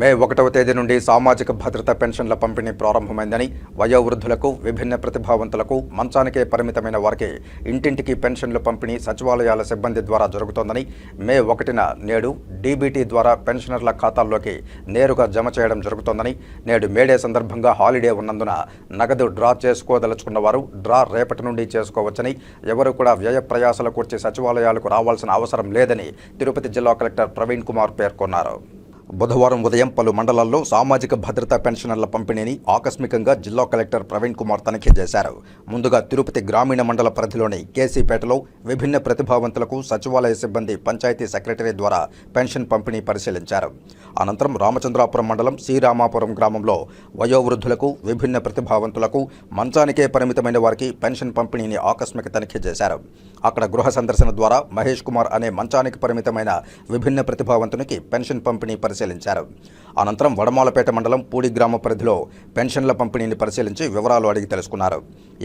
మే ఒకటవ తేదీ నుండి సామాజిక భద్రత పెన్షన్ల పంపిణీ ప్రారంభమైందని వయోవృద్ధులకు విభిన్న ప్రతిభావంతులకు మంచానికే పరిమితమైన వారికి ఇంటింటికి పెన్షన్లు పంపిణీ సచివాలయాల సిబ్బంది ద్వారా జరుగుతోందని మే ఒకటిన నేడు డీబీటీ ద్వారా పెన్షనర్ల ఖాతాల్లోకి నేరుగా జమ చేయడం జరుగుతోందని నేడు మేడే సందర్భంగా హాలిడే ఉన్నందున నగదు డ్రా చేసుకోదలుచుకున్న వారు డ్రా రేపటి నుండి చేసుకోవచ్చని ఎవరు కూడా వ్యయ ప్రయాసల కూర్చి సచివాలయాలకు రావాల్సిన అవసరం లేదని తిరుపతి జిల్లా కలెక్టర్ ప్రవీణ్ కుమార్ పేర్కొన్నారు. బుధవారం ఉదయం పలు మండలాల్లో సామాజిక భద్రతా పెన్షనర్ల పంపిణీని ఆకస్మికంగా జిల్లా కలెక్టర్ ప్రవీణ్ కుమార్ తనిఖీ చేశారు. ముందుగా తిరుపతి గ్రామీణ మండల పరిధిలోని కేసీపేటలో విభిన్న ప్రతిభావంతులకు సచివాలయ సిబ్బంది పంచాయతీ సెక్రటరీ ద్వారా పెన్షన్ పంపిణీ పరిశీలించారు. అనంతరం రామచంద్రాపురం మండలం శ్రీరామాపురం గ్రామంలో వయోవృద్ధులకు విభిన్న ప్రతిభావంతులకు మంచానికే పరిమితమైన వారికి పెన్షన్ పంపిణీని ఆకస్మిక తనిఖీ చేశారు. అక్కడ గృహ సందర్శన ద్వారా మహేష్ కుమార్ అనే మంచానికి పరిమితమైన విభిన్న ప్రతిభావంతునికి పెన్షన్ పంపిణీ పరిశీలించారు. అనంతరం వడమాలపేట మండలం పూడి గ్రామ పరిధిలో పెన్షన్ల పంపిణీని పరిశీలించి వివరాలు అడిగి తెలుసుకున్నారు.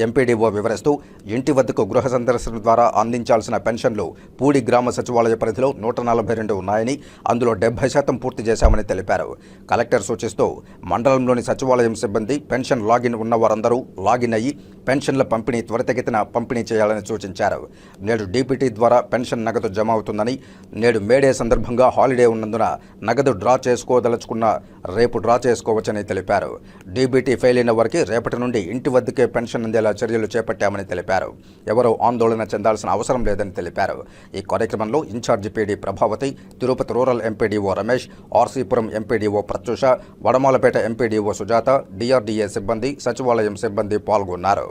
ఎంపీడీఓ వివరిస్తూ ఇంటి వద్దకు గృహ సందర్శన ద్వారా అందించాల్సిన పెన్షన్లు పూడి గ్రామ సచివాలయ పరిధిలో నూట నలభై రెండు ఉన్నాయని అందులో డెబ్బై శాతం పూర్తి చేశామని తెలిపారు. కలెక్టర్ సూచిస్తూ మండలంలోని సచివాలయం సిబ్బంది పెన్షన్ లాగిన్ ఉన్న వారందరూ లాగిన్ అయ్యి పెన్షన్ల పంపిణీ త్వరితగతిన పంపిణీ చేయాలని సూచించారు. నేడు డీపీటీ ద్వారా పెన్షన్ నగదు జమ అవుతుందని నేడు మేడే సందర్భంగా హాలిడే ఉన్నందున నగదు డ్రా చేసుకోదలుచుకున్న రేపు డ్రా చేసుకోవచ్చని తెలిపారు. డీబీటీ ఫెయిల్ అయిన వారికి రేపటి నుండి ఇంటి వద్దకే పెన్షన్ అందేలా చర్యలు చేపట్టామని తెలిపారు. ఎవరూ ఆందోళన చెందాల్సిన అవసరం లేదని తెలిపారు. ఈ కార్యక్రమంలో in charge PD Prabhavathi Tirupati rural MPDO Ramesh RCPuram MPDO Pratyusha Vadamalapeta MPDO Sujatha DRDA సిబ్బంది సచివాలయం సిబ్బంది పాల్గొన్నారు.